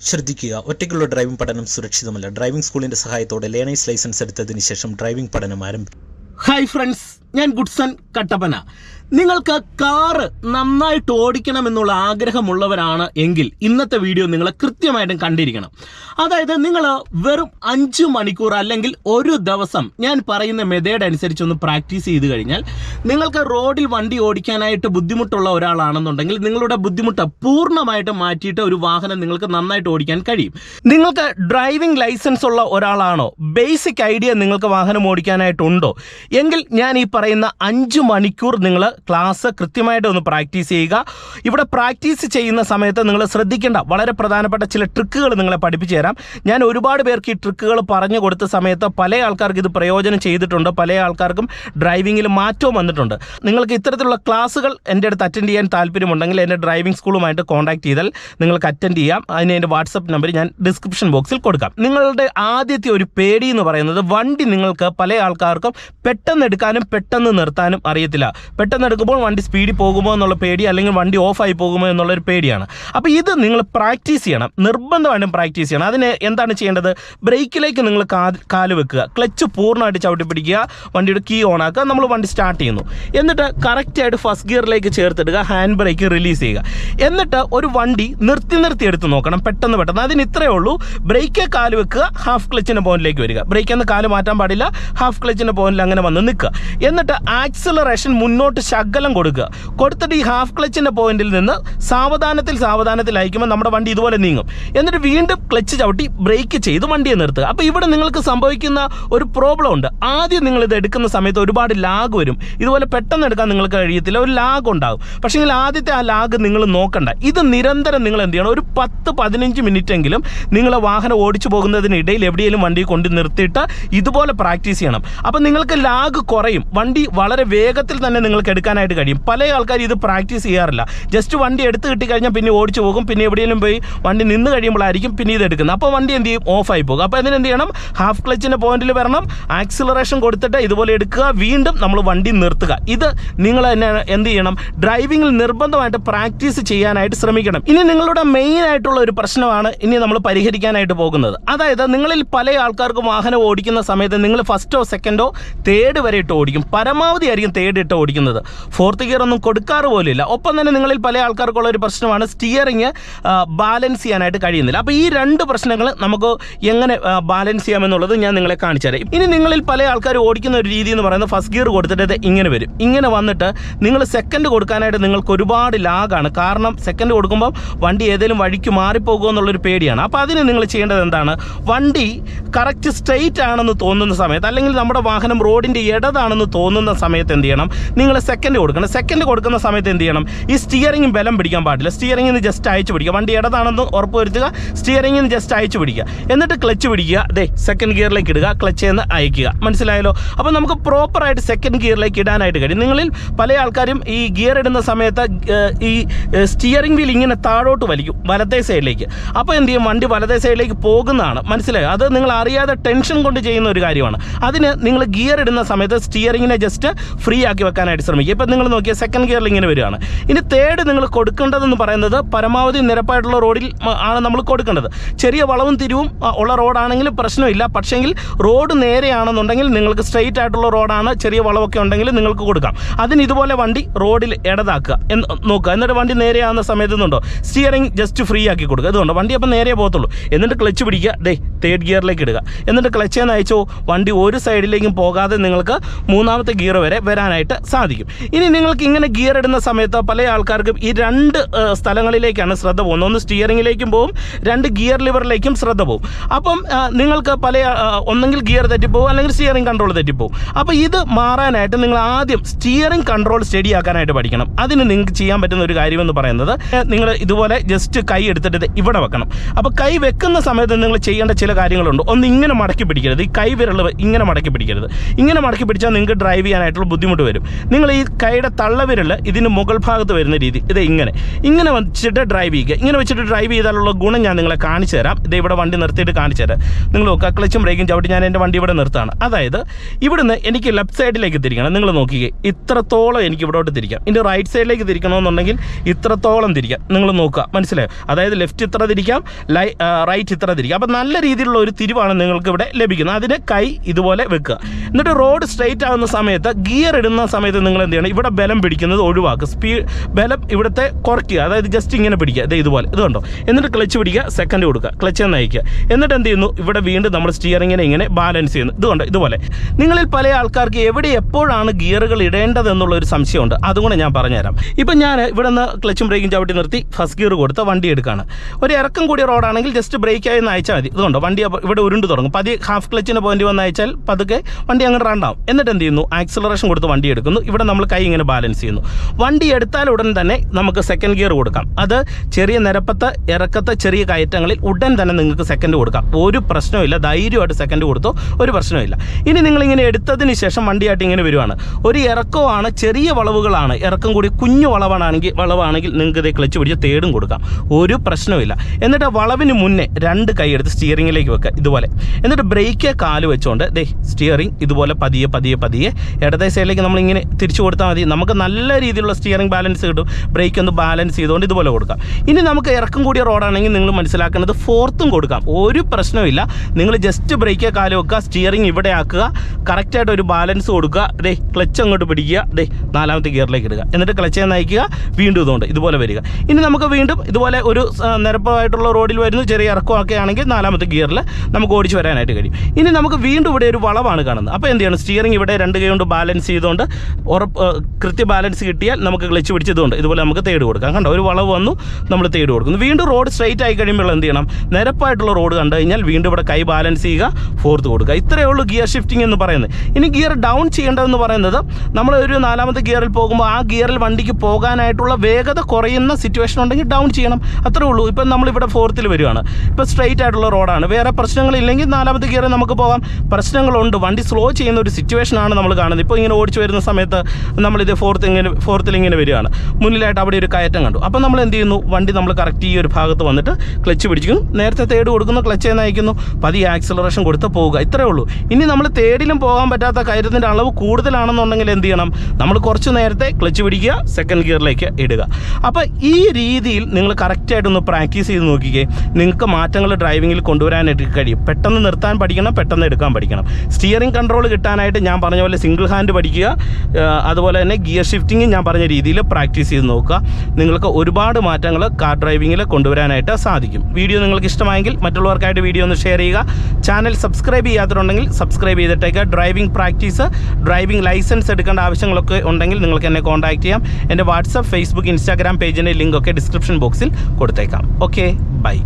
ശ്രദ്ധിക്കുക. ഒറ്റയ്ക്കുള്ള ഡ്രൈവിംഗ് പഠനം സുരക്ഷിതമല്ല. ഡ്രൈവിംഗ് സ്കൂളിന്റെ സഹായത്തോടെ ലേണേഴ്സ് ലൈസൻസ് എടുത്തതിന് ശേഷം ഡ്രൈവിംഗ് പഠനം ആരംഭിക്കും ഹായ് ഫ്രണ്ട്സ് ഞാൻ ഗുഡ്സൺ കട്ടപ്പന. നിങ്ങൾക്ക് കാറ് നന്നായിട്ട് ഓടിക്കണമെന്നുള്ള ആഗ്രഹമുള്ളവരാണ് എങ്കിൽ ഇന്നത്തെ വീഡിയോ നിങ്ങൾ കൃത്യമായിട്ടും കണ്ടിരിക്കണം. അതായത് നിങ്ങൾ വെറും അഞ്ച് മണിക്കൂർ അല്ലെങ്കിൽ ഒരു ദിവസം ഞാൻ പറയുന്ന മെത്തേഡ് അനുസരിച്ച് ഒന്ന് പ്രാക്ടീസ് ചെയ്ത് കഴിഞ്ഞാൽ നിങ്ങൾക്ക് റോഡിൽ വണ്ടി ഓടിക്കാനായിട്ട് ബുദ്ധിമുട്ടുള്ള ഒരാളാണെന്നുണ്ടെങ്കിൽ നിങ്ങളുടെ ബുദ്ധിമുട്ട് പൂർണമായിട്ട് മാറ്റിയിട്ട് ഒരു വാഹനം നിങ്ങൾക്ക് നന്നായിട്ട് ഓടിക്കാൻ കഴിയും. നിങ്ങൾക്ക് ഡ്രൈവിംഗ് ലൈസൻസ് ഉള്ള ഒരാളാണോ ബേസിക് ഐഡിയ നിങ്ങൾക്ക് വാഹനം ഓടിക്കാനായിട്ടുണ്ടോ എങ്കിൽ ഞാൻ ഈ പറയുന്ന അഞ്ച് മണിക്കൂർ നിങ്ങൾ ക്ലാസ് കൃത്യമായിട്ട് ഒന്ന് പ്രാക്ടീസ് ചെയ്യുക. ഇവിടെ പ്രാക്ടീസ് ചെയ്യുന്ന സമയത്ത് നിങ്ങൾ ശ്രദ്ധിക്കേണ്ട വളരെ പ്രധാനപ്പെട്ട ചില ട്രിക്കുകൾ നിങ്ങളെ പഠിപ്പിച്ചു തരാം. ഞാൻ ഒരുപാട് പേർക്ക് ഈ ട്രിക്കുകൾ പറഞ്ഞു കൊടുത്ത സമയത്ത് പല ആൾക്കാർക്ക് ഇത് പ്രയോജനം ചെയ്തിട്ടുണ്ട്. പല ആൾക്കാർക്കും ഡ്രൈവിങ്ങിൽ മാറ്റവും വന്നിട്ടുണ്ട്. നിങ്ങൾക്ക് ഇത്തരത്തിലുള്ള ക്ലാസ്സുകൾ എന്റെ അടുത്ത് അറ്റൻഡ് ചെയ്യാൻ താല്പര്യമുണ്ടെങ്കിൽ എന്റെ ഡ്രൈവിംഗ് സ്കൂളുമായിട്ട് കോൺടാക്ട് ചെയ്താൽ നിങ്ങൾക്ക് അറ്റൻഡ് ചെയ്യാം. അതിന് എന്റെ വാട്സപ്പ് നമ്പർ ഞാൻ ഡിസ്ക്രിപ്ഷൻ ബോക്സിൽ കൊടുക്കാം. നിങ്ങളുടെ ആദ്യത്തെ ഒരു പേടി എന്ന് പറയുന്നത് വണ്ടി നിങ്ങൾക്ക് പല ആൾക്കാർക്കും പെട്ടെന്ന് എടുക്കാനും പെട്ടെന്ന് നിർത്താനും അറിയത്തില്ല. പെട്ടെന്ന് എടുക്കുമ്പോൾ വണ്ടി സ്പീഡിൽ പോകുമോ എന്നുള്ള പേടി അല്ലെങ്കിൽ വണ്ടി ഓഫായി പോകുമോ എന്നുള്ളൊരു പേടിയാണ്. അപ്പോൾ ഇത് നിങ്ങൾ പ്രാക്ടീസ് ചെയ്യണം. നിർബന്ധമായിട്ടും പ്രാക്ടീസ് ചെയ്യണം. അതിന് എന്താണ് ചെയ്യേണ്ടത്? ബ്രേക്കിലേക്ക് നിങ്ങൾ കാൽ വെക്കുക. ക്ലച്ച് പൂർണമായിട്ട് ചവിട്ടി പിടിക്കുക വണ്ടിയുടെ കീ ഓൺ ആക്കുക. നമ്മൾ വണ്ടി സ്റ്റാർട്ട് ചെയ്യുന്നു. എന്നിട്ട് കറക്റ്റായിട്ട് ഫസ്റ്റ് ഗിയറിലേക്ക് ചേർത്തിടുക. ഹാൻഡ് ബ്രേക്ക് റിലീസ് ചെയ്യുക. എന്നിട്ട് ഒരു വണ്ടി നിർത്തി നിർത്തി എടുത്ത് നോക്കണം. പെട്ടെന്ന് പെട്ടെന്ന്. അതിന് ഇത്രയേ ഉള്ളൂ. ബ്രേക്ക് കാൽ വെക്കുക. ഹാഫ് ക്ലച്ചിന്റെ പോയിന്റിലേക്ക് വരിക. ബ്രേക്ക് എന്ന് കാൽ മാറ്റാൻ പാടില്ല. ഹാഫ് ക്ലച്ചിന്റെ പോയിന്റിൽ അങ്ങനെ വന്ന് നിൽക്കുക. എന്നിട്ട് ആക്സിലറേഷൻ മുന്നോട്ട് ശകലം കൊടുക്കുക. കൊടുത്തിട്ട് ഈ ഹാഫ് ക്ലച്ചിന്റെ പോയിന്റിൽ നിന്ന് സാവധാനത്തിൽ സാവധാനത്തിൽ അയക്കുമ്പോൾ നമ്മുടെ വണ്ടി ഇതുപോലെ നീങ്ങും. എന്നിട്ട് വീണ്ടും ക്ലച്ച് ചവിട്ടി ബ്രേക്ക് ചെയ്ത് വണ്ടിയെ നിർത്തുക. അപ്പോൾ ഇവിടെ നിങ്ങൾക്ക് സംഭവിക്കുന്ന ഒരു പ്രോബ്ലം ഉണ്ട്. ആദ്യം നിങ്ങൾ ഇത് എടുക്കുന്ന സമയത്ത് ഒരുപാട് ലാഗ് വരും. ഇതുപോലെ പെട്ടെന്ന് എടുക്കാൻ നിങ്ങൾക്ക് കഴിയത്തില്ല. ഒരു ലാഗ് ഉണ്ടാകും. പക്ഷേ ആദ്യത്തെ ആ ലാഗ് നിങ്ങൾ നോക്കണ്ട. ഇത് നിരന്തരം നിങ്ങൾ എന്ത് ചെയ്യണം? ഒരു പത്ത് പതിനഞ്ച് മിനിറ്റ് എങ്കിലും നിങ്ങൾ വാഹനം ഓടിച്ചു പോകുന്നതിനിടയിൽ എവിടെയെങ്കിലും വണ്ടി കൊണ്ട് നിർത്തിയിട്ട് ഇതുപോലെ പ്രാക്ടീസ് ചെയ്യണം. അപ്പം നിങ്ങൾക്ക് ലാഗ് കുറയും. വണ്ടി വളരെ വേഗത്തിൽ തന്നെ നിങ്ങൾക്ക് എടുക്കാനായിട്ട് കഴിയും. പല ആൾക്കാർ ഇത് പ്രാക്ടീസ് ചെയ്യാറില്ല. ജസ്റ്റ് വണ്ടി എടുത്ത് കിട്ടിക്കഴിഞ്ഞാൽ പിന്നെ ഓടിച്ചു പോകും. പിന്നെ എവിടെയെങ്കിലും പോയി വണ്ടി നിന്ന് കഴിയുമ്പോഴായിരിക്കും പിന്നെ ഇത് എടുക്കുന്നത്. അപ്പോൾ വണ്ടി എന്ത് ചെയ്യും? ഓഫായി പോകും. അപ്പോൾ അതിന് എന്ത് ചെയ്യണം ഹാഫ് ക്ലച്ചിന്റെ പോയിന്റിൽ വരണം. ആക്സിലറേഷൻ കൊടുത്തിട്ട് ഇതുപോലെ എടുക്കുക. വീണ്ടും നമ്മൾ വണ്ടി നിർത്തുക. ഇത് നിങ്ങൾ തന്നെ എന്ത് ചെയ്യണം? ഡ്രൈവിംഗിൽ നിർബന്ധമായിട്ട് പ്രാക്ടീസ് ചെയ്യാനായിട്ട് ശ്രമിക്കണം. ഇനി നിങ്ങളുടെ മെയിൻ ആയിട്ടുള്ള ഒരു പ്രശ്നമാണ് ഇനി നമ്മൾ പരിഹരിക്കാനായിട്ട് പോകുന്നത്. അതായത് നിങ്ങളിൽ പല ആൾക്കാർക്കും വാഹനം ഓടിക്കുന്ന സമയത്ത് നിങ്ങൾ ഫസ്റ്റോ സെക്കൻഡോ തേർഡ് വരെ ഇട്ട് ഓടിക്കും. പരമാവധി ആയിരിക്കും തേർഡ് ഇട്ട് ഓടിക്കുന്നത്. ഫോർത്ത് ഗിയർ ഒന്നും കൊടുക്കാറ് പോലുമില്ല. ഒപ്പം തന്നെ നിങ്ങളിൽ പല ആൾക്കാർക്കുള്ള ഒരു പ്രശ്നമാണ് സ്റ്റിയറിങ് ബാലൻസ് ചെയ്യാനായിട്ട് കഴിയുന്നില്ല. അപ്പോൾ ഈ രണ്ട് പ്രശ്നങ്ങൾ നമുക്ക് എങ്ങനെ ബാലൻസ് ചെയ്യാമെന്നുള്ളത് ഞാൻ നിങ്ങളെ കാണിച്ചു തരാം. ഇനി നിങ്ങളിൽ പല ആൾക്കാർ ഓടിക്കുന്ന ഒരു രീതി എന്ന് പറയുന്നത് ഫസ്റ്റ് ഗിയർ കൊടുത്തിട്ട് ഇങ്ങനെ വരും. ഇങ്ങനെ വന്നിട്ട് നിങ്ങൾ സെക്കൻഡ് കൊടുക്കാനായിട്ട് നിങ്ങൾക്ക് ഒരുപാട് ലാഗാണ്. കാരണം സെക്കൻഡ് കൊടുക്കുമ്പോൾ വണ്ടി ഏതെങ്കിലും വഴിക്ക് മാറിപ്പോകുമോ എന്നുള്ളൊരു പേടിയാണ്. അപ്പോൾ അതിന് നിങ്ങൾ ചെയ്യേണ്ടത് എന്താണ്? വണ്ടി കറക്റ്റ് സ്ട്രെയിറ്റ് ആണെന്ന് തോന്നുന്ന സമയത്ത് അല്ലെങ്കിൽ നമ്മുടെ വാഹനം റോഡിന്റെ ഇടതാണെന്ന് തോന്നുന്ന സമയത്ത് എന്ത് ചെയ്യണം? നിങ്ങൾ സെക്കൻഡ് കൊടുക്കണം. സെക്കൻഡ് കൊടുക്കുന്ന സമയത്ത് എന്ത് ചെയ്യണം? ഈ സ്റ്റിയറിംഗ് ബലം പിടിക്കാൻ പാടില്ല. സ്റ്റിയറിംഗിൽ നിന്ന് ജസ്റ്റ് അയച്ചു പിടിക്കുക. വണ്ടി ഇടതാണെന്ന് ഉറപ്പ് വരുത്തുക. സ്റ്റിയറിംഗിൽ നിന്ന് ജസ്റ്റ് അയച്ചു പിടിക്കുക. എന്നിട്ട് ക്ലച്ച് പിടിക്കുക. അതെ സെക്കൻഡ് ഗിയറിലേക്ക് ഇടുക. ക്ലച്ച് എന്ന് അയക്കുക. മനസ്സിലായല്ലോ? അപ്പോൾ നമുക്ക് പ്രോപ്പറായിട്ട് സെക്കൻഡ് ഗിയറിലേക്ക് ഇടാനായിട്ട് കഴിയും. നിങ്ങളിൽ പല ആൾക്കാരും ഈ ഗിയർ ഇടുന്ന സമയത്ത് ഈ സ്റ്റിയറിംഗ് വീൽ ഇങ്ങനെ താഴോട്ട് വലിക്കും. വലത്തേ സൈഡിലേക്ക് അപ്പോൾ എന്ത് ചെയ്യും? വണ്ടി വലത്തേ സൈഡിലേക്ക് പോകുന്നതാണ്. മനസ്സിലായോ? അത് നിങ്ങൾ അറിയാതെ ടെൻഷൻ കൊണ്ട് ചെയ്യുന്ന ഒരു കാര്യമാണ്. അതിന് നിങ്ങൾ ഗിയർ ഇടുന്ന സമയത്ത് സ്റ്റിയറിങ്ങിനെ ജസ്റ്റ് ഫ്രീ ആക്കി വെക്കാനായിട്ട് ശ്രമിക്കുക. ഇപ്പം നിങ്ങൾ നോക്കിയാൽ സെക്കൻഡ് ഗിയറിൽ ഇങ്ങനെ വരികയാണ്. ഇനി തേർഡ് നിങ്ങൾ കൊടുക്കേണ്ടതെന്ന് പറയുന്നത് പരമാവധി നിരപ്പായിട്ടുള്ള റോഡിൽ ആണ് നമ്മൾ കൊടുക്കേണ്ടത്. ചെറിയ വളവും തിരിവും ഉള്ള റോഡാണെങ്കിലും പ്രശ്നമില്ല. പക്ഷേങ്കിൽ റോഡ് നേരെയാണെന്നുണ്ടെങ്കിൽ നിങ്ങൾക്ക് സ്ട്രെയിറ്റ് ആയിട്ടുള്ള റോഡാണ് ചെറിയ വളവൊക്കെ ഉണ്ടെങ്കിൽ നിങ്ങൾക്ക് കൊടുക്കാം. അതിന് ഇതുപോലെ വണ്ടി റോഡിൽ ഇടതാക്കുക. എന്ന് നോക്കുക. എന്നിട്ട് വണ്ടി നേരെയാകുന്ന സമയത്ത് ഇതുണ്ടോ സ്റ്റിയറിംഗ് ജസ്റ്റ് ഫ്രീ ആക്കി കൊടുക്കുക. അതുകൊണ്ട് വണ്ടി അപ്പം നേരെ പോകത്തുള്ളൂ. എന്നിട്ട് ക്ലച്ച് പിടിക്കുക. ദേ തേർഡ് ഗിയറിലേക്ക് ഇടുക. എന്നിട്ട് ക്ലച്ച് എന്ന് അയച്ചോ? വണ്ടി ഒരു സൈഡിലേക്കും പോകാതെ നിങ്ങൾക്ക് മൂന്നാമത്തെ ഗിയർ വരെ വരാനായിട്ട് സാധിക്കും. ഇനി നിങ്ങൾക്ക് ഇങ്ങനെ ഗിയർ ഇടുന്ന സമയത്ത് പല ആൾക്കാർക്കും ഈ രണ്ട് സ്ഥലങ്ങളിലേക്കാണ് ശ്രദ്ധ പോകുന്നത്. ഒന്ന് സ്റ്റിയറിംഗിലേക്കും പോകും രണ്ട് ഗിയർ ലിവറിലേക്കും ശ്രദ്ധ പോകും അപ്പം നിങ്ങൾക്ക് പല ഒന്നെങ്കിൽ ഗിയർ തെറ്റിപ്പോകും അല്ലെങ്കിൽ സ്റ്റിയറിംഗ് കൺട്രോൾ തെറ്റിപ്പോകും അപ്പോൾ ഇത് മാറാനായിട്ട് നിങ്ങൾ ആദ്യം സ്റ്റിയറിംഗ് കൺട്രോൾ സ്റ്റഡി ആക്കാനായിട്ട് പഠിക്കണം. അതിന് നിങ്ങൾക്ക് ചെയ്യാൻ പറ്റുന്ന ഒരു കാര്യമെന്ന് പറയുന്നത് നിങ്ങൾ ഇതുപോലെ ജസ്റ്റ് കൈ എടുത്തിട്ട് ഇവിടെ വെക്കണം. അപ്പോൾ കൈ വെക്കുന്ന സമയത്ത് നിങ്ങൾ ചെയ്യേണ്ട ചില കാര്യങ്ങളുണ്ട്. ഒന്ന് ഇങ്ങനെ മടക്കി പിടിക്കരുത്. ഈ കൈ വിരൽ ഇങ്ങനെ മടക്കി പിടിക്കരുത്. ഇങ്ങനെ മടക്കി പിടിച്ചാൽ നിങ്ങൾക്ക് ഡ്രൈവ് ചെയ്യാനായിട്ടുള്ള ബുദ്ധിമുട്ട് വരും. നിങ്ങൾ ഈ കൈയുടെ തള്ളവിരൽ ഇതിന് മുകൾ ഭാഗത്ത് വരുന്ന രീതി. ഇത് ഇങ്ങനെ. ഇങ്ങനെ വെച്ചിട്ട് ഡ്രൈവ് ചെയ്യുക. ഇങ്ങനെ വെച്ചിട്ട് ഡ്രൈവ് ചെയ്താലുള്ള ഗുണം ഞാൻ നിങ്ങളെ കാണിച്ചു തരാം. ഇത് ഇവിടെ വണ്ടി നിർത്തിയിട്ട് കാണിച്ചു തരാം. നിങ്ങൾ നോക്കുക ക്ലച്ചും ബ്രേക്കും ചവിട്ടി ഞാൻ എന്റെ വണ്ടി ഇവിടെ നിർത്താണ് അതായത് ഇവിടുന്ന് എനിക്ക് ലെഫ്റ്റ് സൈഡിലേക്ക് തിരിക്കണം. നിങ്ങൾ നോക്കിക്കേ ഇത്രത്തോളം എനിക്ക് ഇവിടോട്ട് തിരിക്കാം. ഇനി റൈറ്റ് സൈഡിലേക്ക് തിരിക്കണമെന്നുണ്ടെങ്കിൽ ഇത്രത്തോളം തിരിക്കാം. നിങ്ങൾ നോക്കുക മനസ്സിലായോ? അതായത് ലെഫ്റ്റ് ഇത്ര തിരിക്കാം ലൈ റൈറ്റ് ഇത്ര തിരിക്കാം. അപ്പം നല്ല രീതിയിലുള്ള ഒരു തിരിവാണ് നിങ്ങൾക്ക് ഇവിടെ ലഭിക്കുന്നത്. അതിന് കൈ ഇതുപോലെ വെക്കുക. എന്നിട്ട് റോഡ് സ്ട്രെയിറ്റ് ആകുന്ന സമയത്ത് ഗിയർ ഇടുന്ന സമയത്ത് നിങ്ങൾ എന്ത് ചെയ്യണം ഇവിടെ ബലം പിടിക്കുന്നത് ഒഴിവാക്കുക. സ്പീഡ് ബലം ഇവിടുത്തെ കുറയ്ക്കുക. അതായത് ജസ്റ്റ് ഇങ്ങനെ പിടിക്കുക. ഇത് ഇതുപോലെ. ഇത് കണ്ടോ? എന്നിട്ട് ക്ലച്ച് പിടിക്കുക സെക്കൻഡ് കൊടുക്കുക. ക്ലച്ച് നയിക്കുക എന്നിട്ട് എന്ത് ചെയ്യുന്നു? ഇവിടെ വീണ്ടും നമ്മൾ സ്റ്റിയറിങ്ങിനെ ഇങ്ങനെ ബാലൻസ് ചെയ്യുന്നു. ഇത് കണ്ടോ? ഇതുപോലെ. നിങ്ങളിൽ പല ആൾക്കാർക്ക് എവിടെ എപ്പോഴാണ് ഗിയറുകൾ ഇടേണ്ടതെന്നുള്ള ഒരു സംശയമുണ്ട്. അതുകൊണ്ട് ഞാൻ പറഞ്ഞുതരാം. ഇപ്പം ഞാൻ ഇവിടെ നിന്ന് ക്ലച്ചും ബ്രേക്കും ചവിട്ടി നിർത്തി ഫസ്റ്റ് ഗിയർ കൊടുത്ത് വണ്ടി എടുക്കുകയാണ് ഒരു ഇറക്കം കൂടിയ റോഡാണെങ്കിൽ ജസ്റ്റ് ബ്രേക്ക് ആയി അയച്ചാൽ മതി. ഇതുകൊണ്ടോ വണ്ടി ഇവിടെ ഉരുണ്ട് തുടങ്ങും. പതി ഹാഫ് ക്ലച്ചിന്റെ പോയിന്റ് വന്ന് അയച്ചാൽ പതുക്കെ വണ്ടി അങ്ങോട്ട് റണ്ണാവും എന്നിട്ട് എന്ത് ചെയ്യുന്നു? ആക്സിലറേഷൻ കൊടുത്ത് വണ്ടി എടുക്കുന്നു. ഇവിടെ നമ്മൾ കൈ ഇങ്ങനെ ബാലൻസ് ചെയ്യുന്നു. വണ്ടി എടുത്താൽ ഉടൻ തന്നെ നമുക്ക് സെക്കൻഡ് ഗിയർ കൊടുക്കാം. അത് ചെറിയ നിരപ്പത്തെ ഇറക്കത്തെ ചെറിയ കയറ്റങ്ങളിൽ ഉടൻ തന്നെ നിങ്ങൾക്ക് സെക്കൻഡ് കൊടുക്കാം. ഒരു പ്രശ്നമില്ല ധൈര്യമായിട്ട് സെക്കൻഡ് കൊടുത്തോ ഒരു പ്രശ്നമില്ല ഇനി നിങ്ങളിങ്ങനെ എടുത്തതിന് ശേഷം വണ്ടിയായിട്ട് ഇങ്ങനെ വരുവാണ്. ഒരു ഇറക്കമാണ് ചെറിയ വളവുകളാണ്. ഇറക്കം കൂടി കുഞ്ഞു വളവാണെങ്കിൽ വളവാണെങ്കിൽ നിങ്ങൾക്ക് ഇത് ക്ലച്ച് പിടിച്ച് തേടും കൊടുക്കാം. ഒരു പ്രശ്നമില്ല എന്നിട്ട് വളവിന് മുന്നേ രണ്ട് കൈ എടുത്ത് സ്റ്റിയറിങ്ങിലേക്ക് വെക്കുക ഇതുപോലെ. എന്നിട്ട് ബ്രേക്ക് കാൽ വെച്ചുകൊണ്ട് ദേ സ്റ്റിയറിംഗ് ഇതുപോലെ പതിയെ പതിയെ പതിയെ ഇടത്തെ സൈഡിലേക്ക് നമ്മളിങ്ങനെ തിരിച്ചു കൊടുത്താൽ മതി. നമുക്ക് നല്ല രീതിയിലുള്ള സ്റ്റിയറിംഗ് ബാലൻസ് കിട്ടും. ബ്രേക്ക് ഒന്ന് ബാലൻസ് ചെയ്തുകൊണ്ട് ഇതുപോലെ കൊടുക്കാം. ഇനി നമുക്ക് ഇറക്കം കൂടിയ റോഡാണെങ്കിൽ നിങ്ങൾ മനസ്സിലാക്കേണ്ടത് ഫോർത്തും കൊടുക്കാം. ഒരു പ്രശ്നമില്ല നിങ്ങൾ ജസ്റ്റ് ബ്രേക്ക് കാൽ വെക്കുക സ്റ്റിയറിംഗ് ഇവിടെ ആക്കുക. കറക്റ്റായിട്ട് ഒരു ബാലൻസ് കൊടുക്കുക. ദേ ക്ലച്ച് അങ്ങോട്ട് പിടിക്കുക. ദേ നാലാമത്തെ ഗിയറിലേക്ക് ഇടുക. എന്നിട്ട് ക്ലച്ച് നയിക്കുക വീണ്ടും ഇതുകൊണ്ട് ഇതുപോലെ വരിക. ഇനി നമുക്ക് വീണ്ടും ഇതുപോലെ ഒരു നിരപ്പായിട്ടുള്ള റോഡിൽ വരുന്നു. ചെറിയ ഇറക്കമൊക്കെ ആണെങ്കിൽ നാലാമത്തെ ഗിയറിൽ നമുക്ക് ഓടിച്ചു വരാനായിട്ട് കഴിയും. ഇനി നമുക്ക് വീണ്ടും ഇവിടെ ഒരു വളവാണ് കാണുന്നത്. അപ്പോൾ എന്ത് ചെയ്യണം? സ്റ്റിയറിംഗ് ഇവിടെ രണ്ട് കൈ കൊണ്ട് ബാലൻസ് ചെയ്തുകൊണ്ട് ഉറപ്പ് കൃത്യ ബാലൻസ് കിട്ടിയാൽ നമുക്ക് ക്ലച്ച് പിടിച്ചതുകൊണ്ട് ഇതുപോലെ നമുക്ക് തേട് കൊടുക്കാം. കണ്ടോ? ഒരു വളവ് വന്നു നമ്മൾ തേട് കൊടുക്കുന്നു. വീണ്ടും റോഡ് സ്ട്രൈറ്റ് ആയി കഴിയുമ്പോൾ എന്ത് ചെയ്യണം? നിരപ്പായിട്ടുള്ള റോഡ് കണ്ടു കഴിഞ്ഞാൽ വീണ്ടും ഇവിടെ കൈ ബാലൻസ് ചെയ്യുക ഫോർത്ത് കൊടുക്കുക. ഇത്രയേ ഉള്ളൂ ഗിയർ ഷിഫ്റ്റിംഗ് എന്ന് പറയുന്നത്. ഇനി ഗിയർ ഡൗൺ ചെയ്യേണ്ടതെന്ന് പറയുന്നത് നമ്മൾ ഒരു നാലാമത്തെ ഗിയറിൽ പോകുമ്പോൾ ആ ഗിയറിൽ വണ്ടിക്ക് പോകാനായിട്ടുള്ള വേഗത കുറയുന്ന സിറ്റുവേഷൻ ഉണ്ടെങ്കിൽ ഡൗൺ ചെയ്യണം. അത്രേ ഉള്ളൂ. ഇപ്പം നമ്മളിവിടെ ഫോർത്തിൽ വരികയാണ് ഇപ്പോൾ സ്ട്രൈറ്റ് ആയിട്ടുള്ള റോഡാണ് വേറെ പ്രശ്നങ്ങളില്ലെങ്കിൽ നാലാമത്തെ ഗിയറിൽ നമുക്ക് പോകാം. പ്രശ്നങ്ങളുണ്ട്. വണ്ടി സ്ലോ ചെയ്യുന്ന ഒരു സിറ്റുവേഷനാണ് നമ്മൾ കാണുന്നത്. ഇപ്പോൾ ഇങ്ങനെ ഓടിച്ചു വരുന്ന സമയത്ത് നമ്മളിത് ഫോർത്ത് ഇങ്ങനെ ഫോർത്തിൽ ഇങ്ങനെ വരികയാണ്. മുന്നിലായിട്ട് അവിടെ ഒരു കയറ്റം കണ്ടു. അപ്പോൾ നമ്മൾ എന്ത് ചെയ്യുന്നു? വണ്ടി നമ്മൾ കറക്റ്റ് ഈ ഒരു ഭാഗത്ത് വന്നിട്ട് ക്ലച്ച് പിടിക്കുന്നു നേരത്തെ തേട് കൊടുക്കുന്നു ക്ലച്ച് നയിക്കുന്നു പതിയെ ആക്സിലറേഷൻ കൊടുത്ത് പോവുക. ഇത്രയേ ഉള്ളൂ. ഇനി നമ്മൾ തേടിലും പോകാൻ പറ്റാത്ത കയറ്റത്തിന്റെ അളവ് കൂടുതലാണെന്നുണ്ടെങ്കിൽ എന്ത് ചെയ്യണം? നമ്മൾ കുറച്ച് നേരത്തെ ക്ലച്ച് പിടിക്കുക സെക്കൻഡ് ഗിയറിലേക്ക് ഇടുക. അപ്പോൾ ഈ രീതിയിൽ നിങ്ങൾ കറക്റ്റായിട്ടൊന്ന് പ്രാക്ടീസ് ചെയ്ത് നോക്കിക്കേ. നിങ്ങൾക്ക് മാറ്റങ്ങൾ ഡ്രൈവിങ്ങിൽ കൊണ്ടുവരാനായിട്ട് കഴിയും. പെട്ടെന്ന് നിർത്താൻ പഠിക്കണം പെട്ടെന്ന് എടുക്കാൻ പഠിക്കണം. സ്റ്റിയറിംഗ് കൺട്രോൾ കിട്ടാനായിട്ട് ഞാൻ പറഞ്ഞ പോലെ സിംഗിൾ ഹാൻഡ് പഠിക്കുക ആ, അതുപോലെ തന്നെ ഗിയർ ഷിഫ്റ്റിംഗ് ഞാൻ പറഞ്ഞ രീതിയിൽ പ്രാക്ടീസ് ചെയ്ത് നോക്കുക. നിങ്ങൾക്ക് ഒരുപാട് മാറ്റങ്ങൾ കാർ ഡ്രൈവിങ്ങിൽ കൊണ്ടുവരാനായിട്ട് സാധിക്കും. വീഡിയോ നിങ്ങൾക്ക് ഇഷ്ടമായെങ്കിൽ മറ്റുള്ളവർക്കായിട്ട് വീഡിയോ ഒന്ന് ഷെയർ ചെയ്യുക. ചാനൽ സബ്സ്ക്രൈബ് ചെയ്യാത്തതുണ്ടെങ്കിൽ സബ്സ്ക്രൈബ് ചെയ്തിട്ടേക്ക്. ഡ്രൈവിംഗ് പ്രാക്ടീസ് ഡ്രൈവിംഗ് ലൈസൻസ് എടുക്കേണ്ട ആവശ്യങ്ങളൊക്കെ ഉണ്ടെങ്കിൽ നിങ്ങൾക്ക് എന്നെ കോൺടാക്ട് ചെയ്യാം. എന്റെ വാട്സപ്പ് ഫേസ്ബുക്ക് ഇൻസ്റ്റാഗ്രാം പേജിന്റെ ലിങ്കൊക്കെ ഡിസ്ക്രിപ്ഷൻ ബോക്സിൽ കൊടുത്തേക്കാം. Okay bye